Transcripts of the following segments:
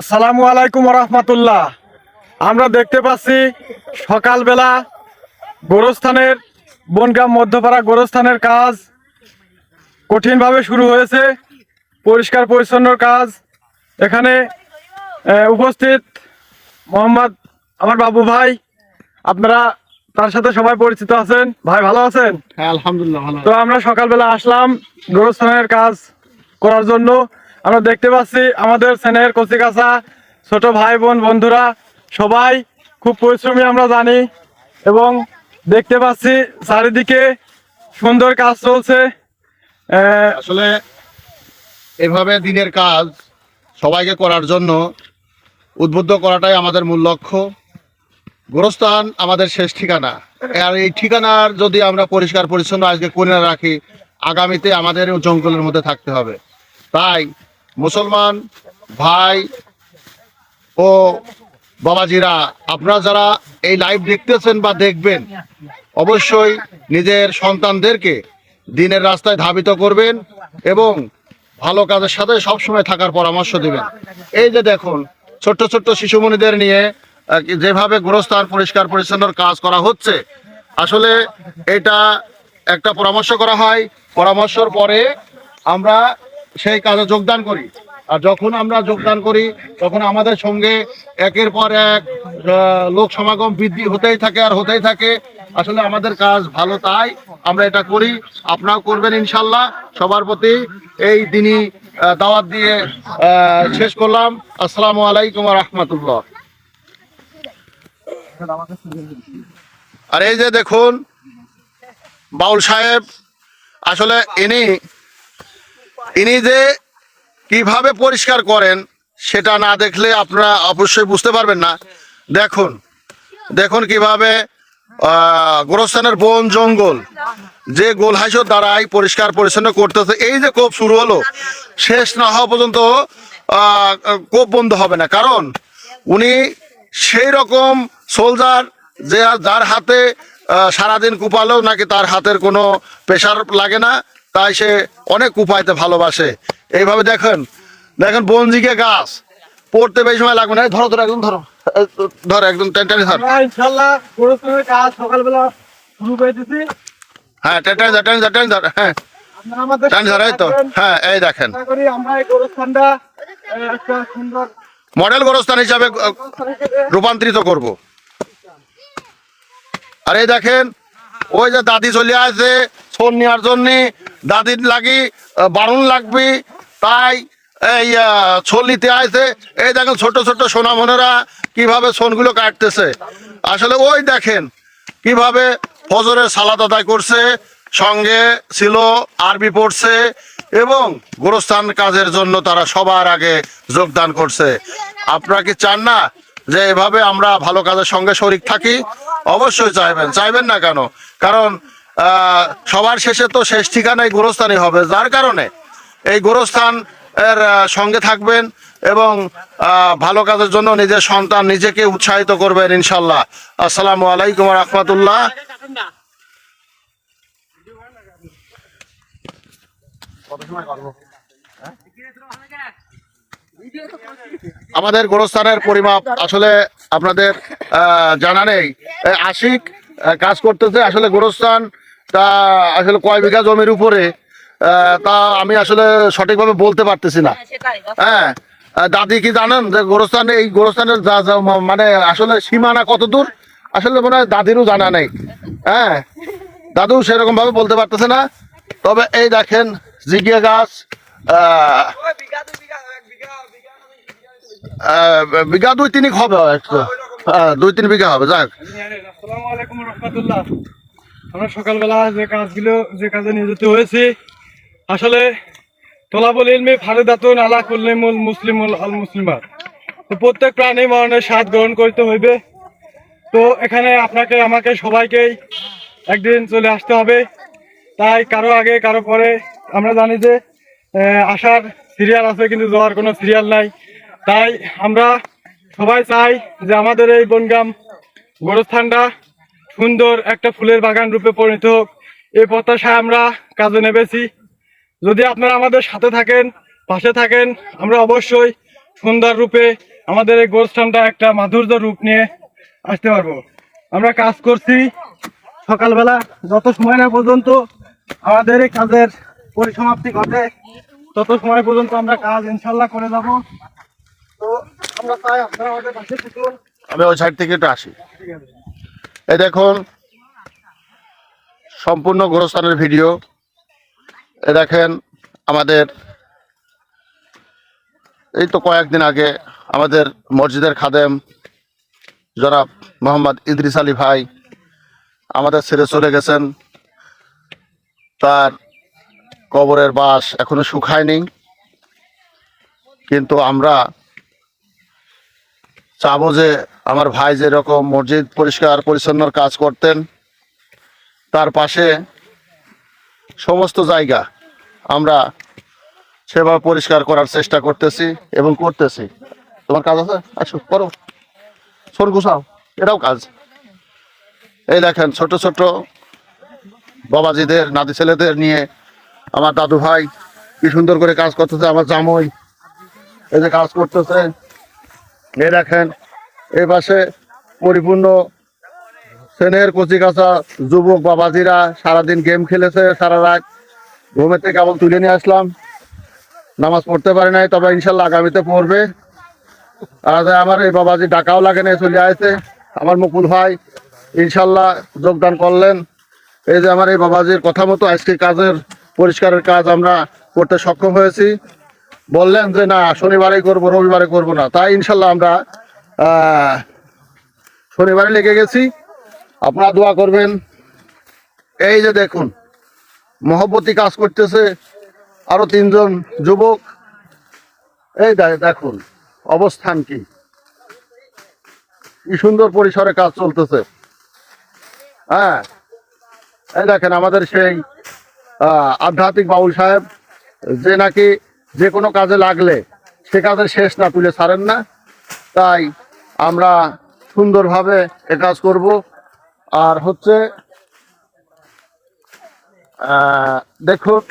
আসসালামু আলাইকুম রহমতুল্লাহ। আমরা দেখতে পাচ্ছি সকালবেলা গোরস্থানের বনগ্রাম মধ্যপাড়া গোরস্থানের কাজ কঠিনভাবে শুরু হয়েছে পরিষ্কার পরিচ্ছন্নর কাজ। এখানে উপস্থিত মোহাম্মদ আমার বাবু ভাই। আপনারা তার সাথে সবাই পরিচিত আছেন। ভাই ভালো আছেন? হ্যাঁ আলহামদুলিল্লাহ ভালো তো আমরা সকালবেলা আসলাম গোরস্থানের কাজ করার জন্য। আমরা দেখতে পাচ্ছি আমাদের স্নেহের কচিকাছা ছোট ভাই বোন বন্ধুরা, সবাই খুব পরিশ্রমী আমরা জানি এবং দেখতে পাচ্ছি চারিদিকে সুন্দর কাজ চলছে। আসলে এভাবে দিনের কাজ সবাইকে করার জন্য উদ্বুদ্ধ করাটাই আমাদের মূল লক্ষ্য। গোরস্থান আমাদের শেষ ঠিকানা। আর এই ঠিকানার যদি আমরা পরিষ্কার পরিচ্ছন্ন আজকে করে রাখি, আগামীতে আমাদের জঙ্গলের মধ্যে থাকতে হবে। তাই মুসলমান ভাই ও বাবাজিরা, আপনারা যারা এই লাইভ দেখতেছেন বা দেখবেন, অবশ্যই নিজের সন্তানদেরকে দিনের রাস্তায় ধাবিত করবেন এবং ভালো কাজের সাথে সবসময় থাকার পরামর্শ দিবেন। এই যে দেখুন, ছোট্ট ছোট্ট শিশুমণিদের নিয়ে যেভাবে গোরস্থান পরিষ্কার পরিচ্ছন্নর কাজ করা হচ্ছে, আসলে এটা একটা পরামর্শ করা হয়। পরামর্শর পরে আমরা সেই কাজে যোগদান করি। আর যখন আমরা যোগদান করি, তখন আমাদের সঙ্গে একের পর এক লোক সমাগম বৃদ্ধি হতেই থাকে আর হতেই থাকে। আসলে আমাদের কাজ ভালো তাই আমরা এটা করি। আপনারাও করবেন ইনশাল্লাহ। সবার প্রতি এই দিনই দাওয়াত দিয়ে শেষ করলাম। আসসালামু আলাইকুম রহমতুল্লাহ। আর এই যে দেখুন, বাউল সাহেব, আসলে ইনি ইনি যে কীভাবে পরিষ্কার করেন সেটা না দেখলে আপনারা অবশ্যই বুঝতে পারবেন না। দেখুন দেখুন কীভাবে গোরস্থানের বন জঙ্গল যে গোল হাইসর দ্বারাই পরিষ্কার পরিচ্ছন্ন করতেছে, এই যে কোপ শুরু হলো, শেষ না হওয়া পর্যন্ত কোপ বন্ধ হবে না। কারণ উনি সেই রকম সোলজার যে যার হাতে সারাদিন কুপালেও নাকি তার হাতের কোনো প্রেশার লাগে না তাই সে অনেক কুপাইতে ভালোবাসে। এইভাবে দেখেন দেখেন বনজিকে গাছ। পড়তে বেশি সময় লাগবে না। ধরো ধরো একদম ধরো। ধরো একদম ধর। সকালবেলা শুরু করে হ্যাঁ ধর হ্যাঁ। আপনারা ধর এই তো। হ্যাঁ এই দেখেন। আমরা এই গোরস্থানটা একটা সুন্দর মডেল গোরস্থান হিসাবে রূপান্তরিত করব। আর এই দেখেন ওই যে দাদি চলে আসছে ফোন নেওয়ার জন্য। দাদির লাগি বারণ লাগবে, তাই এই ছোল নিতে আসছে এই দেখেন ছোট ছোট সোনামনেরা কীভাবে সোনগুলো কাটতেছে। আসলে ওই দেখেন কীভাবে ফজরের সালাদ আদায় করছে, সঙ্গে ছিল আরবি পড়ছে, এবং গোরস্থান কাজের জন্য তারা সবার আগে যোগদান করছে। আপনারা কি চান না যে এভাবে আমরা ভালো কাজের সঙ্গে শরিক থাকি? অবশ্যই চাইবেন। চাইবেন না কেন? কারণ সবার শেষে তো শেষ ঠিকানাই গোরস্থানই হবে। যার কারণে এই গোরস্থান এর সঙ্গে থাকবেন এবং ভালো কাজের জন্য নিজের সন্তান নিজেকে উৎসাহিত করবেন ইনশাল্লাহ। আসসালামু আলাইকুম রহমতুল্লাহ। আমাদের গোরস্থানের পরিমাপ আসলে আপনাদের জানা নেই। আশিক কাজ করতেছে। আসলে গোরস্থান তা আসলে কয় বিঘা জমির উপরে আহ, তা আমি আসলে সঠিকভাবে বলতে পারতেছি না। হ্যাঁ দাদি কি জানেন যে গোরস্থান এই গোরস্থানের যা যা ম- মানে আসলে সীমানা কত দূর? আসলে মনে হয় দাদিরও জানা নেই। হ্যাঁ দাদু সেরকম ভাবে বলতে পারতেছে না। তবে এই দেখেন জিগিয়া গাছ বিঘা দুই তিনিক হবে হ্যাঁ দুই তিন বিঘা হবে যাক। আসসালামু আলাইকুম রহমতুল্লাহ। আমরা সকালবেলা যে কাজগুলো, যে কাজে নিয়োজিত হয়েছি, আসলে তোলাবল ইলমে ফারেদাতুন আলা কুল্লিমুল মুসলিমুল আল মুসলিমাত। তো প্রত্যেক প্রাণী মরণের স্বাদ গ্রহণ করতে হইবে। তো এখানে আপনাকে, আমাকে সবাইকেই একদিন চলে আসতে হবে। তাই কারও আগে, কারও পরে। আমরা জানি যে আসার সিরিয়াল আছে, কিন্তু যাওয়ার কোনো সিরিয়াল নাই। তাই আমরা সবাই চাই যে আমাদের এই বনগ্রাম গোরস্থানটা সুন্দর একটা ফুলের বাগান রূপে পরিণত হোক। এই প্রত্যাশায় আমরা কাজে নেমেছি। যদি আপনারা আমাদের সাথে থাকেন পাশে থাকেন আমরা অবশ্যই সুন্দর রূপে আমাদের এই গোরস্থানটা একটা মাধুর্য রূপ নিয়ে আসতে পারব। আমরা কাজ করছি সকালবেলা যত সময় না পর্যন্ত আমাদের এই কাজের পরিসমাপ্তি ঘটে তত সময় পর্যন্ত আমরা কাজ ইনশাল্লাহ করে যাব। তো আমরা চাই আপনারা আমাদের পাশে থাকুন। আমি ওই সাইড থেকে একটু আসি। ঠিক আছে। এই দেখুন, সম্পূর্ণ গোরস্থানের ভিডিও। এ দেখেন আমাদের, এই তো কয়েকদিন আগে আমাদের মসজিদের খাদেম জনাব মোহাম্মদ ইদ্রিস আলী ভাই আমাদের ছেড়ে চলে গেছেন। তার কবরের বাস এখনও শুকায়নি। কিন্তু আমরা চাবো যে আমার ভাই যেরকম মসজিদ পরিষ্কার পরিচ্ছন্নর কাজ করতেন, তার পাশে সমস্ত জায়গা আমরা সেভাবে পরিষ্কার করার চেষ্টা করতেছি এবং করতেছি। তোমার কাজ আছে? আসো, করো। সর, গুছাও। এটাও কাজ। এই দেখেন, ছোট ছোট বাবাজিদের, নাতি ছেলেদের নিয়ে আমার দাদু ভাই কি সুন্দর করে কাজ করতেছে, আমার জামই এই যে কাজ করতেছে। এই দেখেন এই পাশে পরিপূর্ণ সেনের কচি কাঁচা যুবক বাবাজিরা সারাদিন গেম খেলেছে, সারা রাত ঘুমের থেকে কেবল তুলে নিয়ে আসলাম। নামাজ পড়তে পারে নাই, তবে ইনশাল্লাহ আগামীতে পড়বে। আর আমার এই বাবাজি ডাকাও লাগে না চলে আসছে আমার মুকুল ভাই ইনশাল্লাহ যোগদান করলেন। এই যে আমার এই বাবাজির কথা মতো আজকে কাজের, পরিষ্কারের কাজ আমরা করতে সক্ষম হয়েছি। বললেন যে, না শনিবারে করব রবিবারে করব না। তাই ইনশাল্লাহ আমরা শনিবারে লেগে গেছি। আপনারা দোয়া করবেন। এই যে দেখুন, মহব্বতী কাজ করতেছে, আরও তিনজন যুবক। এই দেখুন, অবস্থান কি? কি সুন্দর পরিসরে কাজ চলতেছে। হ্যাঁ এই দেখেন আমাদের সেই আধ্যাত্মিক বাউল সাহেব, যে নাকি যে কোনো কাজে লাগলে সে কাজের শেষ না, তুলে ছাড়েন না। তাই আমরা সুন্দরভাবে এ কাজ করব। আর হচ্ছে দেখুন,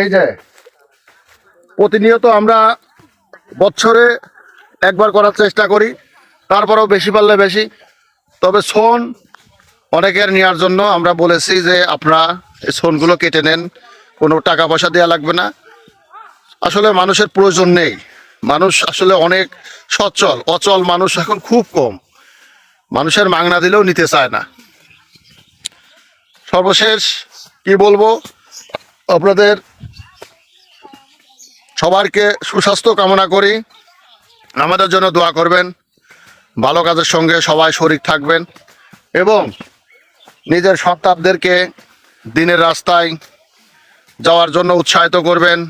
এই যে প্রতিনিয়ত আমরা বছরে একবার করার চেষ্টা করি, তারপরেও বেশি পারলে বেশি। তবে সোন অনেকের নেওয়ার জন্য আমরা বলেছি যে আপনারা এই সোনগুলো কেটে নেন, কোনো টাকা পয়সা দেওয়া লাগবে না। আসলে মানুষের প্রয়োজন নেই। মানুষ আসলে অনেক সচল অচল মানুষ এখন খুব কম। মানুষের মাংনা দিলেও নিতে চায় না। সর্বশেষ কি বলব? আপনাদের সবারকে সুস্বাস্থ্য কামনা করি। আমাদের জন্য দোয়া করবেন। ভালো কাজের সঙ্গে সবাই শরিক থাকবেন এবং নিজের সন্তানদেরকে দিনের রাস্তায় যাওয়ার জন্য উৎসাহিত করবেন।